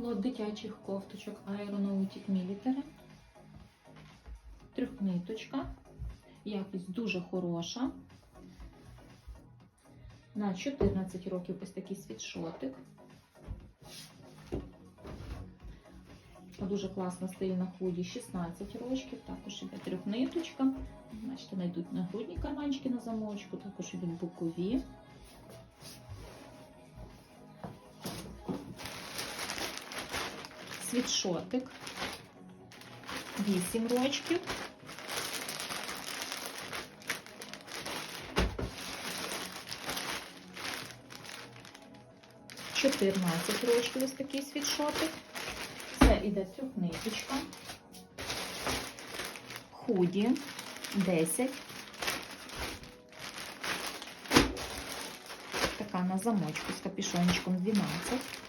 Лот дитячих кофточок Aeronautic Military. Трьохниточка. Якість дуже хороша. На 14 років ось такий світшотик. Дуже класно стає на худі 16 рочків, також іде трьохниточка. Бачите, знайдуть нагрудні карманчики на замочку, також ідуть бокові. Світшотик 8 рочків. Чотирнадцять рочків ось такий світшотик. Це іде трьохниточка. Худі 10. Така на замочку з капюшончиком 12.